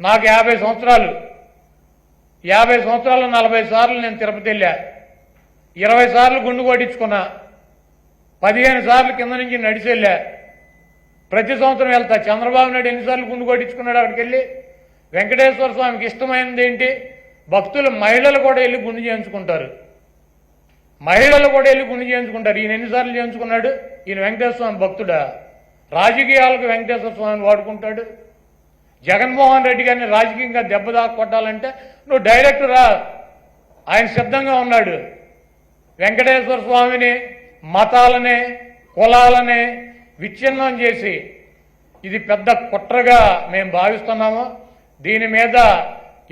నాకు యాభై సంవత్సరాలు. యాభై సంవత్సరాలు నలభై సార్లు నేను తిరుపతి వెళ్ళా. ఇరవై సార్లు గుండు కొట్టించుకున్నా. పదిహేను సార్లు కింద నుంచి నడిచి వెళ్ళా. ప్రతి సంవత్సరం వెళ్తా. చంద్రబాబు నాయుడు ఎన్నిసార్లు గుండు కొట్టించుకున్నాడు అక్కడికి వెళ్ళి? వెంకటేశ్వర స్వామికి ఇష్టమైనది ఏంటి? భక్తులు మహిళలు కూడా వెళ్ళి గుండు చేయించుకుంటారు. మహిళలు కూడా వెళ్ళి గుండు చేయించుకుంటారు. ఈయన ఎన్నిసార్లు చేయించుకున్నాడు? ఈయన వెంకటేశ్వర స్వామి భక్తుడా? రాజకీయాలకు వెంకటేశ్వర స్వామిని వాడుకుంటాడు. జగన్మోహన్ రెడ్డి గారిని రాజకీయంగా దెబ్బ కొట్టాలంటే నువ్వు డైరెక్ట్ రా. ఆయన సిద్ధంగా ఉన్నాడు. వెంకటేశ్వర స్వామిని మతాలని కులాలని విచ్ఛిన్నం చేసి ఇది పెద్ద కుట్రగా మేము భావిస్తున్నాము. దీని మీద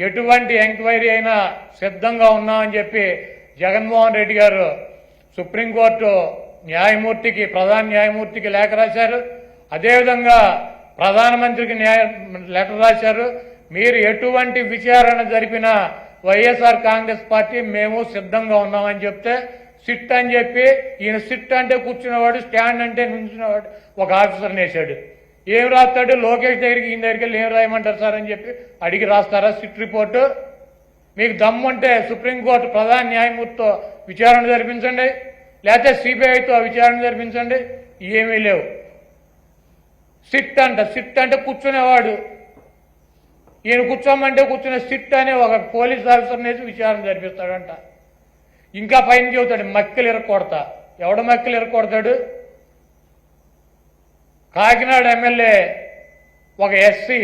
ఎటువంటి ఎంక్వైరీ అయినా సిద్ధంగా ఉన్నామని చెప్పి జగన్మోహన్ రెడ్డి గారు సుప్రీంకోర్టు న్యాయమూర్తికి ప్రధాన న్యాయమూర్తికి లేఖ రాశారు. అదేవిధంగా ప్రధానమంత్రికి న్యాయ లెటర్ రాశారు. మీరు ఎటువంటి విచారణ జరిపినా వైఎస్ఆర్ కాంగ్రెస్ పార్టీ మేము సిద్ధంగా ఉన్నామని చెప్తే సిట్ అని చెప్పి ఈయన సిట్ అంటే కూర్చున్నవాడు స్టాండ్ అంటే నుంచున్నవాడు ఒక ఆఫీసర్ని వేశాడు ఏం రాస్తాడు? లోకేష్ దగ్గరికి ఈయన దగ్గరికి వెళ్ళి ఏం రాయమంటారు సార్ అని చెప్పి అడిగి రాస్తారా సిట్ రిపోర్టు? మీకు దమ్ముంటే సుప్రీంకోర్టు ప్రధాన న్యాయమూర్తితో విచారణ జరిపించండి. లేకపోతే సిబిఐతో విచారణ జరిపించండి. ఏమీ లేవు. సిట్ అంట సిట్ అంటే కూర్చునేవాడు. ఈయన కూర్చోమంటే కూర్చునే సిట్ అనే ఒక పోలీస్ ఆఫీసర్ వేసి విచారణ జరిపిస్తాడంట. ఇంకా పైన చెబుతాడు మక్కలు ఇరక్కొడతా. ఎవడ మక్కలు ఇరకొడతాడు కాకినాడ ఎమ్మెల్యే ఒక ఎస్సీ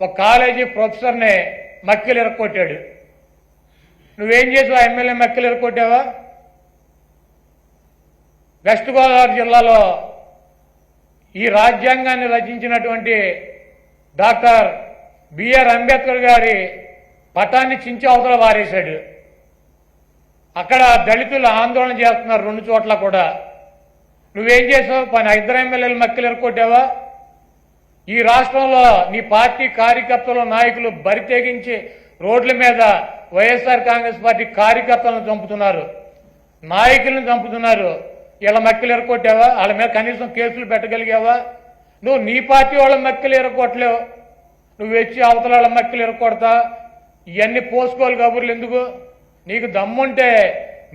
ఒక కాలేజీ ప్రొఫెసర్ని మక్కలు ఇరక్కొట్టాడు. నువ్వేం చేసావు? ఆ ఎమ్మెల్యే మక్కలు ఇరక్కొట్టావా? వెస్ట్ గోదావరి జిల్లాలో ఈ రాజ్యాంగాన్ని రచించినటువంటి డాక్టర్ బిఆర్ అంబేద్కర్ గారి పటాన్ని చించి అవతల వారేశాడు. అక్కడ దళితులు ఆందోళన చేస్తున్నారు రెండు చోట్ల కూడా. నువ్వేం చేసావు? పని ఇద్దరు ఎమ్మెల్యేలు మక్కలు ఎరకొట్టావా ఈ రాష్ట్రంలో నీ పార్టీ కార్యకర్తలు నాయకులు బరి తెగించి రోడ్ల మీద వైఎస్ఆర్ కాంగ్రెస్ పార్టీ కార్యకర్తలను చంపుతున్నారు. నాయకులను చంపుతున్నారు. వీళ్ళ మక్కలు ఎరగొట్టావా వాళ్ళ మీద కనీసం కేసులు పెట్టగలిగావా? నువ్వు నీ పార్టీ వాళ్ళ మక్కలు ఎరగొట్టలేవు నువ్వు వచ్చి అవతల వాళ్ళ మక్కలు ఎరగొడతా ఇవన్నీ పోసుకోవాలి కబుర్లు ఎందుకు? నీకు దమ్ముంటే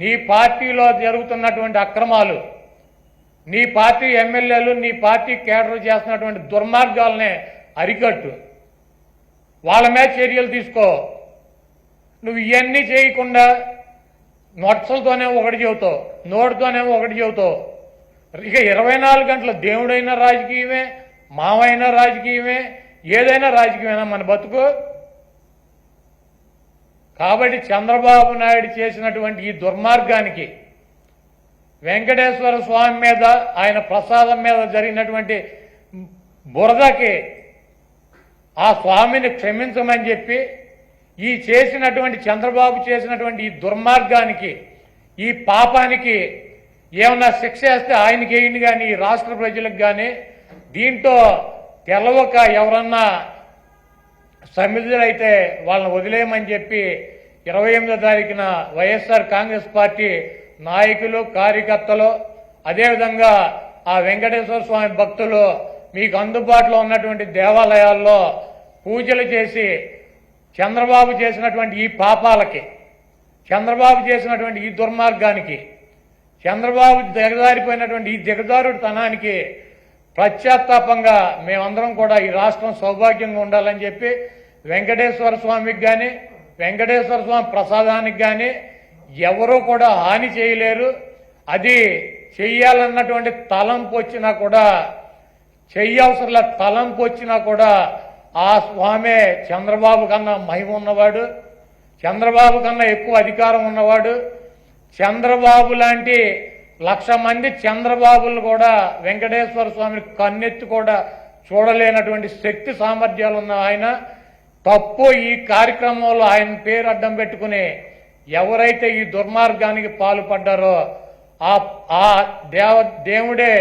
నీ పార్టీలో జరుగుతున్నటువంటి అక్రమాలు నీ పార్టీ ఎమ్మెల్యేలు నీ పార్టీ కేడర్ చేస్తున్నటువంటి దుర్మార్గాలనే అరికట్టు. వాళ్ళ మీద చర్యలు తీసుకో. నువ్వు ఇవన్నీ చేయకుండా నొట్సలతోనే ఒకటి చెబుతావు నోటితోనే ఒకటి చెబుతావు. ఇక ఇరవై నాలుగు గంటల దేవుడైన రాజకీయమే మావైనా రాజకీయమే ఏదైనా రాజకీయమేనా మన బతుకు? కాబట్టి చంద్రబాబు నాయుడు చేసినటువంటి ఈ దుర్మార్గానికి వెంకటేశ్వర స్వామి మీద ఆయన ప్రసాదం మీద జరిగినటువంటి బురదకి ఆ స్వామిని క్షమించమని చెప్పి ఈ చేసినటువంటి చంద్రబాబు చేసినటువంటి ఈ దుర్మార్గానికి ఈ పాపానికి ఏమన్నా శిక్ష వేస్తే ఆయనకి వేయండి కానీ ఈ రాష్ట్ర ప్రజలకు కానీ దీంతో తెలవక ఎవరన్నా సమిధులైతే వాళ్ళని వదిలేయమని చెప్పి ఇరవై ఎనిమిదో తారీఖున వైఎస్ఆర్ కాంగ్రెస్ పార్టీ నాయకులు కార్యకర్తలు అదేవిధంగా ఆ వెంకటేశ్వర స్వామి భక్తులు మీకు అందుబాటులో ఉన్నటువంటి దేవాలయాల్లో పూజలు చేసి చంద్రబాబు చేసినటువంటి ఈ పాపాలకి చంద్రబాబు చేసినటువంటి ఈ దుర్మార్గానికి చంద్రబాబు దిగజారిపోయినటువంటి ఈ దిగజారుడు తనానికి పశ్చాత్తాపంగా మేమందరం కూడా ఈ రాష్ట్రం సౌభాగ్యంగా ఉండాలని చెప్పి వెంకటేశ్వర స్వామికి కానీ వెంకటేశ్వర స్వామి ప్రసాదానికి కానీ ఎవరూ కూడా హాని చేయలేరు. అది చెయ్యాలన్నటువంటి తలంపు వచ్చినా కూడా చెయ్యవసరంలో తలంపు వచ్చినా కూడా ఆ స్వామే చంద్రబాబు కన్నా మహిమ ఉన్నవాడు చంద్రబాబు కన్నా ఎక్కువ అధికారం ఉన్నవాడు. చంద్రబాబు లాంటి లక్ష మంది చంద్రబాబులు కూడా వెంకటేశ్వర స్వామిని కన్నెత్తి కూడా చూడలేనటువంటి శక్తి సామర్థ్యాలు ఉన్న ఆయన. తప్పు ఈ కార్యక్రమంలో ఆయన పేరు అడ్డం పెట్టుకుని ఎవరైతే ఈ దుర్మార్గానికి పాల్పడ్డారో ఆ ఆ దేవ దేవుడే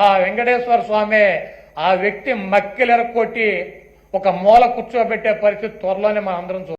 ఆ వెంకటేశ్వర స్వామి ఆ వ్యక్తి మక్కిలెరక్కొట్టి ఒక మూల కూర్చోబెట్టే పరిస్థితి త్వరలోనే మనం అందరం చూ